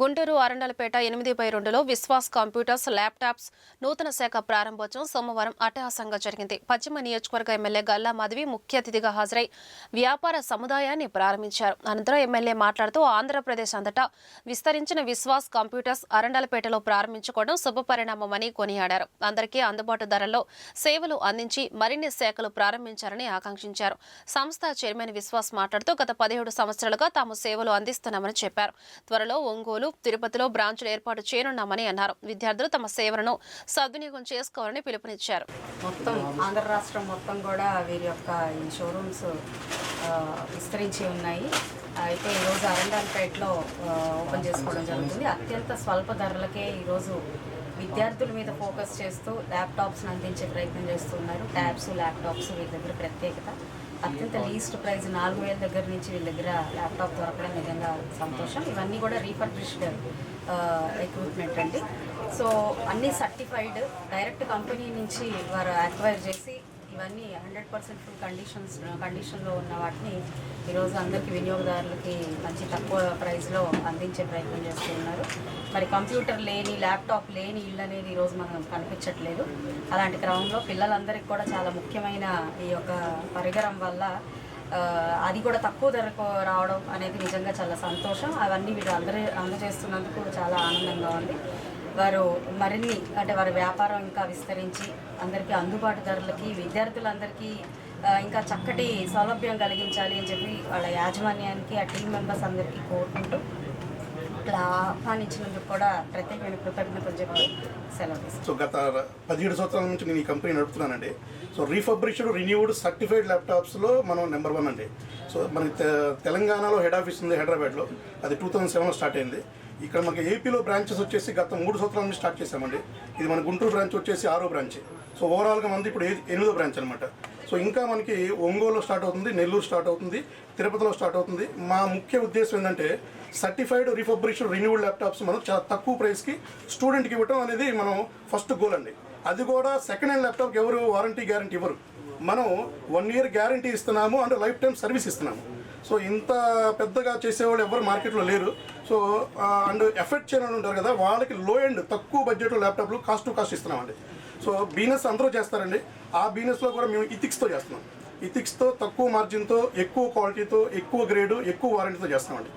గుంటూరు అరండలపేట ఎనిమిది బై రెండులో Vishwas computers laptops నూతన శాఖ ప్రారంభోత్సవం సోమవారం అట్టహాసంగా జరిగింది. పశ్చిమ నియోజకవర్గ ఎమ్మెల్యే గల్లా మాధవి ముఖ్య అతిథిగా హాజరై వ్యాపార సముదాయాన్ని ప్రారంభించారు. అనంతరం ఎమ్మెల్యే మాట్లాడుతూ ఆంధ్రప్రదేశ్ అంతటా విస్తరించిన విశ్వాస్ కంప్యూటర్స్ అరండలపేటలో ప్రారంభించుకోవడం శుభపరిణామమని కొనియాడారు. అందరికీ అందుబాటు ధరల్లో సేవలు అందించి మరిన్ని శాఖలు ప్రారంభించారని ఆకాంక్షించారు. సంస్థ చైర్మన్ విశ్వాస్ మాట్లాడుతూ గత పదిహేడు సంవత్సరాలుగా తాము సేవలు అందిస్తున్నామని చెప్పారు. త్వరలో ఒంగోలు తిరుపతిలో బ్రాంచ్లు ఏర్పాటు చేయనున్నామని అన్నారు. విద్యార్థులు తమ సేవలను సద్వినియోగం చేసుకోవాలని పిలుపునిచ్చారు. మొత్తం ఆంధ్ర రాష్ట్రం మొత్తం కూడా వీరి యొక్క ఈ షోరూమ్స్ విస్తరించి ఉన్నాయి. అయితే ఈరోజు అరండాల్పేటలో ఓపెన్ చేసుకోవడం జరుగుతుంది. అత్యంత స్వల్ప ధరలకే ఈరోజు విద్యార్థుల మీద ఫోకస్ చేస్తూ ల్యాప్టాప్స్ని అందించే ప్రయత్నం చేస్తున్నారు. ట్యాబ్స్ ల్యాప్టాప్స్ వీరి దగ్గర ప్రత్యేకత. అత్యంత లీస్ట్ ప్రైస్ నాలుగు వేల దగ్గర నుంచి వీళ్ళ దగ్గర ల్యాప్టాప్ దొరకడం నిజంగా సంతోషం. ఇవన్నీ కూడా రీఫర్బిష్డ్ ఎక్విప్మెంట్ అండి. సో అన్నీ సర్టిఫైడ్ డైరెక్ట్ కంపెనీ నుంచి వారు అక్వైర్ చేసి ఇవన్నీ హండ్రెడ్ పర్సెంట్ ఫుల్ కండిషన్స్ కండిషన్లో ఉన్న వాటిని ఈరోజు అందరికీ వినియోగదారులకి మంచి తక్కువ ప్రైస్లో అందించే ప్రయత్నం చేస్తున్నారు మరి కంప్యూటర్ లేని ల్యాప్టాప్ లేని ఇల్లు అనేది ఈరోజు మనం కనిపించట్లేదు. అలాంటి క్రమంలో పిల్లలందరికీ కూడా చాలా ముఖ్యమైన ఈ యొక్క పరికరం వల్ల అది కూడా తక్కువ ధరకు రావడం అనేది నిజంగా చాలా సంతోషం. అవన్నీ వీళ్ళు అందరూ అందజేస్తున్నందుకు చాలా ఆనందంగా ఉంది. వారు మరిన్ని అంటే వారి వ్యాపారం ఇంకా విస్తరించి అందరికీ అందుబాటు ధరలకి విద్యార్థులందరికీ ఇంకా చక్కటి సౌలభ్యం కలిగించాలి అని చెప్పి వాళ్ళ యాజమాన్యానికి ఆ టీం మెంబర్స్ అందరికీ కోరుకుంటూ ఇట్లా ఆహ్వానించినందుకు కూడా ప్రత్యేకమైన కృతజ్ఞతలు చెప్పి సెలవు సో గత పదిహేడు సంవత్సరాల నుంచి నేను ఈ కంపెనీ నడుపుతున్నానండి. సో రీఫబ్రిష్డ్ రిన్యూడ్ సర్టిఫైడ్ ల్యాప్టాప్స్లో మనం నెంబర్ వన్ అండి. సో మనకి తె- తెలంగాణలో హెడ్ ఆఫీస్ ఉంది హైదరాబాద్లో. అది టూ థౌసండ్ సెవెన్లో స్టార్ట్ అయింది. ఇక్కడ మనకి ఏపీలో బ్రాంచెస్ వచ్చేసి గత మూడు సంవత్సరాల నుంచి స్టార్ట్ చేశామండి. ఇది మన గుంటూరు బ్రాంచ్ వచ్చేసి ఆరో బ్రాంచ్ సో ఓవరాల్గా మంది ఇప్పుడు ఎనిమిదో బ్రాంచ్ అనమాట సో ఇంకా మనకి ఒంగోలులో స్టార్ట్ అవుతుంది నెల్లూరు స్టార్ట్ అవుతుంది తిరుపతిలో స్టార్ట్ అవుతుంది. మా ముఖ్య ఉద్దేశం ఏంటంటే సర్టిఫైడ్ రీఫబ్రిష్డ్ రిన్యూడ్ ల్యాప్టాప్స్ మనం చాలా తక్కువ ప్రైస్కి స్టూడెంట్కి ఇవ్వటం అనేది మనం ఫస్ట్ గోల్ అండి. అది కూడా సెకండ్ హ్యాండ్ ల్యాప్టాప్కి ఎవరు వారంటీ గ్యారంటీ ఇవ్వరు. మనం వన్ ఇయర్ గ్యారంటీ ఇస్తున్నాము అండ్ లైఫ్ టైం సర్వీస్ ఇస్తున్నాము. సో ఇంత పెద్దగా చేసేవాళ్ళు ఎవరు మార్కెట్లో లేరు. సో అండ్ ఎఫెక్ట్ చేయని ఉంటారు కదా వాళ్ళకి లో ఎండ్ తక్కువ బడ్జెట్లో ల్యాప్టాప్లు కాస్ట్ టు కాస్ట్ ఇస్తున్నామండి. సో బిజినెస్ అందరూ చేస్తారండి. ఆ బిజినెస్లో కూడా మేము ఇథిక్స్తో చేస్తున్నాం. ఇథిక్స్తో తక్కువ మార్జిన్తో ఎక్కువ క్వాలిటీతో ఎక్కువ గ్రేడు ఎక్కువ వారంటీతో చేస్తామండి